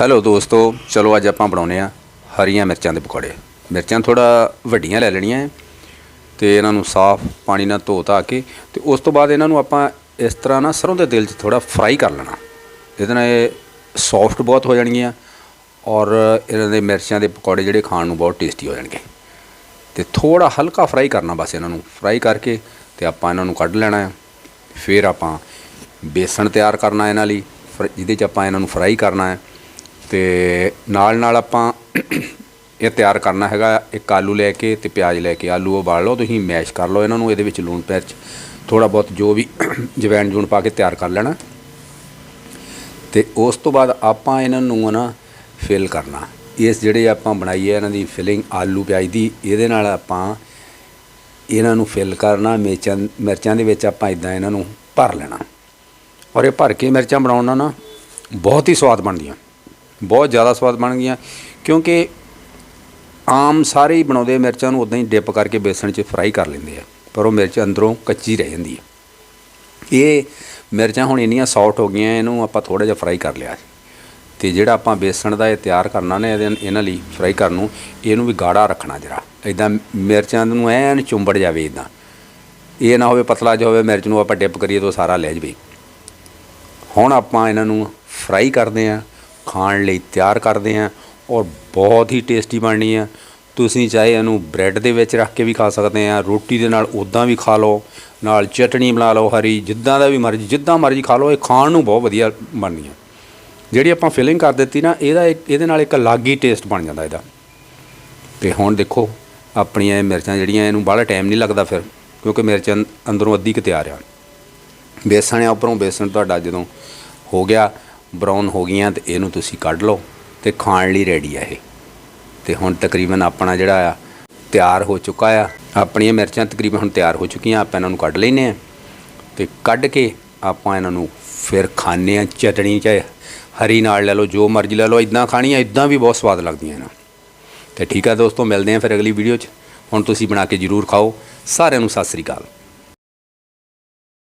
Hello ਦੋਸਤੋ, ਚਲੋ ਅੱਜ ਆਪਾਂ ਬਣਾਉਨੇ ਆ ਹਰੀਆਂ ਮਿਰਚਾਂ ਦੇ ਪਕੌੜੇ। ਮਿਰਚਾਂ ਥੋੜਾ ਵੱਡੀਆਂ ਲੈ ਲੈਣੀਆਂ ਹੈ ਤੇ ਇਹਨਾਂ ਨੂੰ ਸਾਫ਼ ਪਾਣੀ ਨਾਲ ਧੋ ਧਾ ਕੇ ਤੇ ਉਸ ਤੋਂ ਬਾਅਦ ਇਹਨਾਂ ਨੂੰ ਆਪਾਂ ਇਸ ਤਰ੍ਹਾਂ ਨਾ ਸਰੋਂ ਦੇ ਤੇਲ 'ਚ ਥੋੜਾ ਫਰਾਈ ਕਰ ਲੈਣਾ। ਇਹਦੇ ਨਾਲ ਇਹ ਸੌਫਟ ਬਹੁਤ ਹੋ ਜਾਣਗੀਆਂ ਔਰ ਇਹਨਾਂ ਦੇ ਮਿਰਚਾਂ ਦੇ ਪਕੌੜੇ ਜਿਹੜੇ ਖਾਣ ਨੂੰ ਬਹੁਤ ਟੇਸਟੀ ਹੋ ਜਾਣਗੇ। ਤੇ ਥੋੜਾ ਹਲਕਾ ਫਰਾਈ ਕਰਨਾ ਬਸ ਇਹਨਾਂ ਨੂੰ। ਫਰਾਈ ਕਰਕੇ ਤੇ ਆਪਾਂ ਇਹਨਾਂ ਨੂੰ ਕੱਢ ਲੈਣਾ ਹੈ ਫਿਰ ਆਪਾਂ ਬੇਸਣ ਤਿਆਰ ਕਰਨਾ ਇਹਨਾਂ ਲਈ। ਫਰ- ਜਿਹਦੇ ਚ ਆਪਾਂ ਇਹਨਾਂ ਨੂੰ ਫਰਾਈ ਕਰਨਾ ਹੈ ਤੇ ਨਾਲ ਨਾਲ ਆਪਾਂ ਇਹ ਤਿਆਰ ਕਰਨਾ ਹੈਗਾ ਇੱਕ ਆਲੂ ਲੈ ਕੇ ਤੇ ਪਿਆਜ਼ ਲੈ ਕੇ। ਆਲੂ ਉਬਾਲ ਲਓ, ਤੁਸੀਂ ਮੈਸ਼ ਕਰ ਲਓ ਇਹਨਾਂ ਨੂੰ, ਇਹਦੇ ਵਿੱਚ ਲੂਣ ਮਿਰਚ ਥੋੜਾ ਬਹੁਤ ਜੋ ਵੀ ਜਵੈਣ ਜੂਣ ਪਾ ਕੇ ਤਿਆਰ ਕਰ ਲੈਣਾ। ਤੇ ਉਸ ਤੋਂ ਬਾਅਦ ਆਪਾਂ ਇਹਨਾਂ ਨੂੰ ਨਾ ਫਿਲ ਕਰਨਾ। ਇਸ ਜਿਹੜੇ ਆਪਾਂ ਬਣਾਈ ਹੈ ਇਹਨਾਂ ਦੀ ਫਿਲਿੰਗ ਆਲੂ ਪਿਆਜ਼ ਦੀ, ਇਹਦੇ ਨਾਲ ਆਪਾਂ ਇਹਨਾਂ ਨੂੰ ਫਿਲ ਕਰਨਾ, ਮਿਰਚਾਂ ਮਿਰਚਾਂ ਦੇ ਵਿੱਚ ਆਪਾਂ ਇਦਾਂ ਇਹਨਾਂ ਨੂੰ ਭਰ ਲੈਣਾ। ਔਰ ਇਹ ਭਰ ਕੇ ਮਿਰਚਾਂ ਬਣਾਉਣਾ ਨਾ ਬਹੁਤ ਹੀ ਸਵਾਦ ਬਣਦੀਆਂ। ਬਹੁਤ ਜ਼ਿਆਦਾ ਸਵਾਦ ਬਣ ਗਈਆਂ, ਕਿਉਂਕਿ ਆਮ ਸਾਰੇ ਹੀ ਬਣਾਉਂਦੇ ਮਿਰਚਾਂ ਨੂੰ ਉਦਾਂ ਹੀ ਡਿਪ ਕਰਕੇ ਬੇਸਣ 'ਚ ਫਰਾਈ ਕਰ ਲੈਂਦੇ ਆ, ਪਰ ਉਹ ਮਿਰਚ ਅੰਦਰੋਂ ਕੱਚੀ ਰਹਿ ਜਾਂਦੀ ਹੈ ਇਹ ਮਿਰਚਾਂ ਹੁਣ ਇੰਨੀਆਂ ਸੌਫਟ ਹੋ ਗਈਆਂ, ਇਹਨੂੰ ਆਪਾਂ ਥੋੜਾ ਜਿਹਾ ਫਰਾਈ ਕਰ ਲਿਆ। ਤੇ ਜਿਹੜਾ ਆਪਾਂ ਬੇਸਣ ਦਾ ਇਹ ਤਿਆਰ ਕਰਨਾ ਨੇ, ਇਹਦੇ ਇਹਨਾਂ ਲਈ ਫਰਾਈ ਕਰਨ ਨੂੰ, ਇਹਨੂੰ ਵੀ ਗਾੜਾ ਰੱਖਣਾ ਜਰਾ। ਇਦਾਂ ਮਿਰਚਾਂ ਨੂੰ ਐਨ ਚੁੰਬੜ ਜਾਵੇ ਇਦਾਂ ਇਹ ਨਾ ਹੋਵੇ ਪਤਲਾ ਜਿਹਾ ਹੋਵੇ, ਮਿਰਚ ਨੂੰ ਆਪਾਂ ਡਿਪ ਕਰੀਏ ਤਾਂ ਸਾਰਾ ਲੈ ਜਵੇ। ਹੁਣ ਆਪਾਂ ਇਹਨਾਂ ਨੂੰ ਫਰਾਈ ਕਰਦੇ ਆਂ। ਖਾਣ ਲਈ ਤਿਆਰ ਕਰਦੇ ਹਾਂ ਔਰ ਬਹੁਤ ਹੀ ਟੇਸਟੀ ਬਣਨੀ ਹੈ ਤੁਸੀਂ ਚਾਹੇ ਇਹਨੂੰ ਬ੍ਰੈਡ ਦੇ ਵਿੱਚ ਰੱਖ ਕੇ ਵੀ ਖਾ ਸਕਦੇ ਆ, ਰੋਟੀ ਦੇ ਨਾਲ ਉਦਾਂ ਵੀ ਖਾ ਲਓ, ਨਾਲ ਚਟਣੀ ਬਣਾ ਲਓ ਹਰੀ, ਜਿੱਦਾਂ ਦਾ ਵੀ ਮਰਜ਼ੀ, ਜਿੱਦਾਂ ਮਰਜ਼ੀ ਖਾ ਲਓ, ਇਹ ਖਾਣ ਨੂੰ ਬਹੁਤ ਵਧੀਆ ਬਣਨੀ ਹੈ ਜਿਹੜੀ ਆਪਾਂ ਫਿਲਿੰਗ ਕਰ ਦਿੱਤੀ ਨਾ, ਇਹਦਾ ਇੱਕ, ਇਹਦੇ ਨਾਲ ਇੱਕ ਅਲੱਗ ਹੀ ਟੇਸਟ ਬਣ ਜਾਂਦਾ ਇਹਦਾ। ਤੇ ਹੁਣ ਦੇਖੋ, ਆਪਣੀਆਂ ਇਹ ਮਿਰਚਾਂ ਜਿਹੜੀਆਂ, ਇਹਨੂੰ ਬਾਹਲਾ ਟਾਈਮ ਨਹੀਂ ਲੱਗਦਾ ਫਿਰ, ਕਿਉਂਕਿ ਮਿਰਚ ਅੰ- ਅੰਦਰੋਂ ਅੱਧੀ ਕੁ ਤਿਆਰ ਆ। ਬੇਸਣ ਆ, ਉੱਪਰੋਂ ਬੇਸਣ ਤੁਹਾਡਾ ਜਦੋਂ ਹੋ ਗਿਆ ਬਰਾਊਨ ਹੋ ਗਈਆਂ ਤੇ ਇਹਨੂੰ ਤੁਸੀਂ ਕੱਢ ਲਓ ਤੇ ਖਾਣ ਲਈ ਰੈਡੀ ਆ ਇਹ। ਤੇ ਹੁਣ ਤਕਰੀਬਨ ਆਪਣਾ ਜਿਹੜਾ ਆ, ਤਿਆਰ ਹੋ ਚੁੱਕਾ ਆ। ਆਪਣੀਆਂ ਮਿਰਚਾਂ ਤਕਰੀਬਨ ਹੁਣ ਤਿਆਰ ਹੋ ਚੁੱਕੀਆਂ, ਆਪਾਂ ਇਹਨਾਂ ਨੂੰ ਕੱਢ ਲੈਨੇ ਆ। ਤੇ ਕੱਢ ਕੇ ਆਪਾਂ ਇਹਨਾਂ ਨੂੰ ਫਿਰ ਖਾਣੇ ਆ ਚਟਣੀ ਚਾਹੇ ਹਰੀ ਨਾਲ ਲੈ ਲਓ, ਜੋ ਮਰਜ਼ੀ ਲੈ ਲਓ ਇਦਾਂ ਖਾਣੀ ਆ ਇਦਾਂ ਵੀ ਬਹੁਤ ਸਵਾਦ ਲੱਗਦੀਆਂ ਇਹਨਾਂ ਤੇ ਠੀਕ ਆ ਦੋਸਤੋ, ਮਿਲਦੇ ਆ ਫਿਰ ਅਗਲੀ ਵੀਡੀਓ 'ਚ। ਹੁਣ ਤੁਸੀਂ ਬਣਾ ਕੇ ਜਰੂਰ ਖਾਓ। ਸਾਰਿਆਂ ਨੂੰ ਸਤਿ ਸ੍ਰੀ ਅਕਾਲ।